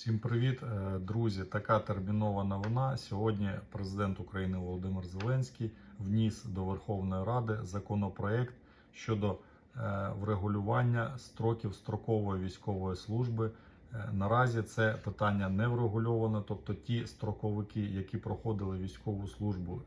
Всім привіт, Е, друзі! Така термінова новина. Сьогодні президент України Володимир Зеленський вніс до Верховної Ради законопроект щодо е, врегулювання строків строкової військової служби. Е, Наразі це питання не врегульовано, тобто ті строковики, які проходили військову службу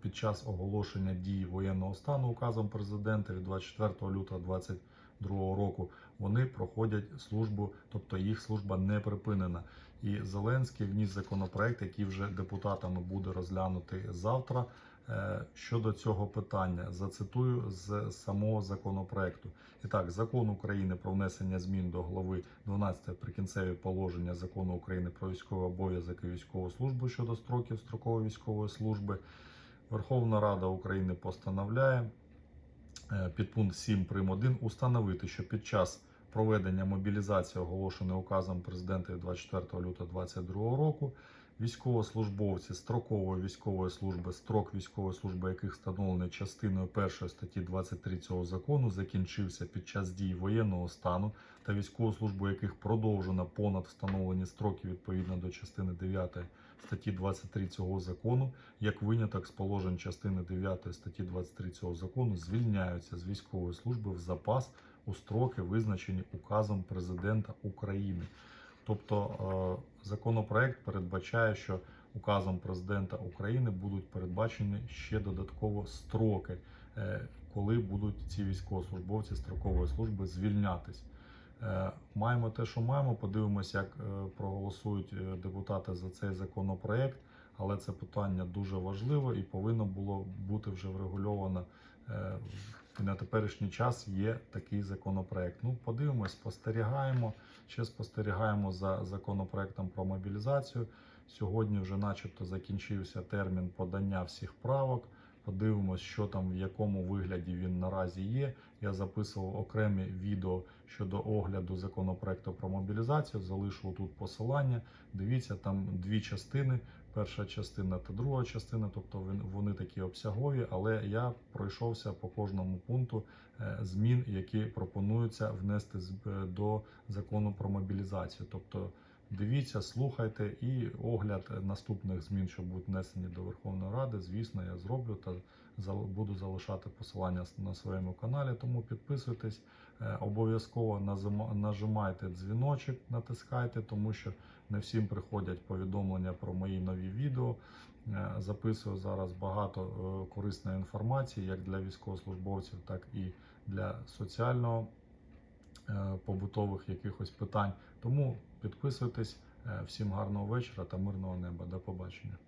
під час оголошення дії воєнного стану указом президента від 24 лютого 2022 року, вони проходять службу, тобто їх служба не припинена. І Зеленський вніс законопроект, який вже депутатами буде розглянутий завтра. е, Щодо цього питання, зацитую з самого законопроекту. І так, закон України про внесення змін до глави 12 прикінцеві положення закону України про військовий обов'язок і військову службу щодо строків строкової військової служби. Верховна Рада України постановляє е, підпункт 7 прим. 1 установити, що під час проведення мобілізації, оголошеної указом президента 24 лютого 2022 року, військовослужбовці строкової військової служби, строк військової служби, яких встановлений частиною 1 статті 23 цього закону, закінчився під час дії воєнного стану та військову службу, яких продовжено понад встановлені строки відповідно до частини 9 статті 23 цього закону, як виняток з положень частини 9 статті 23 цього закону, звільняються з військової служби в запас у строки, визначені указом президента України. Тобто е, законопроект передбачає, що указом президента України будуть передбачені ще додатково строки, е, коли будуть ці військовослужбовці строкової служби звільнятись. Е, Маємо те, що маємо. Подивимося, як проголосують депутати за цей законопроект. Але це питання дуже важливе і повинно було бути вже врегульовано. На теперішній час є такий законопроект. Ну, подивимось, спостерігаємо. Ще спостерігаємо за законопроектом про мобілізацію. Сьогодні вже, начебто, закінчився термін подання всіх правок. Подивимось, що там в якому вигляді він наразі є. Я записував окремі відео щодо огляду законопроекту про мобілізацію. Залишу тут посилання. Дивіться, там дві частини. Перша частина та друга частина, тобто вони такі обсягові, але я пройшовся по кожному пункту е, змін, які пропонуються внести е, до закону про мобілізацію. Тобто дивіться, слухайте і огляд наступних змін, що будуть внесені до Верховної Ради. Звісно, я зроблю та буду залишати посилання на своєму каналі. Тому підписуйтесь, е, обов'язково нажимайте дзвіночок, натискайте, тому що не всім приходять повідомлення про мої нові відео. Е, Записую зараз багато е, корисної інформації, як для військовослужбовців, так і для соціального побутових якихось питань. Тому підписуйтесь. Е, Всім гарного вечора та мирного неба. До побачення.